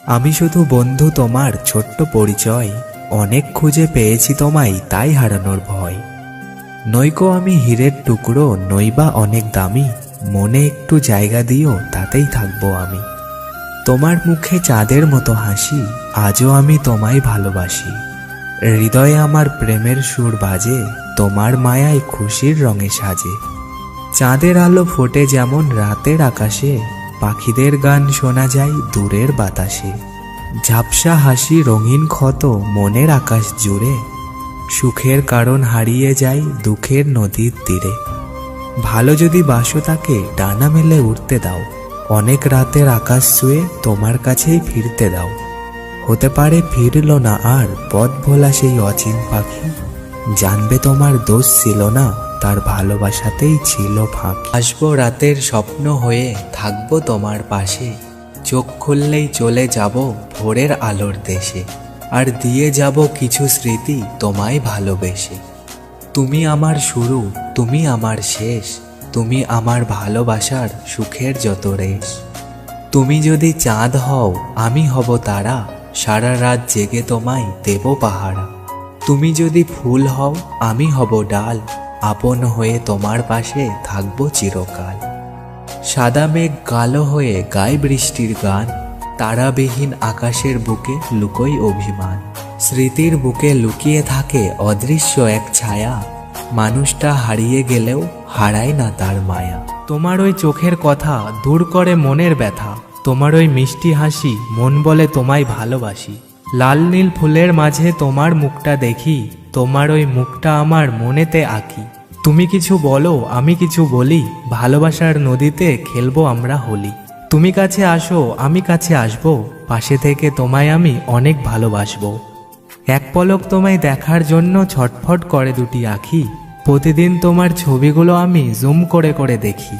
আমি শুধু বন্ধু তোমার ছোট্ট পরিচয়, অনেক খুঁজে পেয়েছি তোমায়, তাই হারানোর ভয়। নইকো আমি হীরের টুকরো, নইবা অনেক দামি, মনে একটু জায়গা দিও, তাতেই থাকব আমি। তোমার মুখে চাঁদের মতো হাসি, আজও আমি তোমায় ভালোবাসি। হৃদয়ে আমার প্রেমের সুর বাজে, তোমার মায়ায় খুশির রঙে সাজে। চাঁদের আলো ফোটে যেমন রাতের আকাশে পাখিদের গান শোনা যায় দূরের বাতাসে। ঝাপসা হাসি রঙিন ক্ষত মনের আকাশ জুড়ে। সুখের কারণ হারিয়ে যায় দুঃখের নদীর তীরে। ভালো যদি বাসো তাকে, ডানা মেলে উঠতে দাও। অনেক রাতের আকাশ ছুঁয়ে তোমার কাছেই ফিরতে দাও। হতে পারে ফিরল না আর পথ ভোলা সেই অচিন পাখি। জানবে তোমার দোষ ছিল না, তার ভালোবাসাতেই ছিল ফাঁক। আসব রাতের স্বপ্ন হয়ে, থাকব তোমার পাশে। চোখ খুললেই চলে যাব ভোরের আলোর দেশে। আর দিয়ে যাব কিছু স্মৃতি তোমায় ভালোবেসে। তুমি আমার শুরু, তুমি আমার শেষ, তুমি আমার ভালোবাসার সুখের যত রেশ। তুমি যদি চাঁদ হও, আমি হব তারা, সারা রাত জেগে তোমায় দেব পাহারা। তুমি যদি ফুল হও, আমি হব ডাল। আপন হয়ে তোমার পাশে থাকব চিরকাল। সাদা মেঘ কালো হয়ে গায়ে বৃষ্টির গান। তারাবিহীন আকাশের বুকে লুকোই অভিমান। স্মৃতির বুকে লুকিয়ে থাকে অদৃশ্য এক ছায়া। মানুষটা হারিয়ে গেলেও হারায় না তার মায়া। তোমার ওই চোখের কথা দূর করে মনের ব্যথা। তোমার ওই মিষ্টি হাসি মন বলে তোমায় ভালোবাসি। লাল নীল ফুলের মাঝে তোমার মুখটা দেখি, তোমার ওই মুখটা আমার মনেতে আঁকি। তুমি কিছু বলো, আমি কিছু বলি, ভালোবাসার নদীতে খেলব আমরা হোলি। তুমি কাছে আসো, আমি কাছে আসব, পাশে থেকে তোমায় আমি অনেক ভালোবাসবো। এক পলক তোমায় দেখার জন্য ছটফট করে দুটি আখি, প্রতিদিন তোমার ছবিগুলো আমি জুম করে করে দেখি।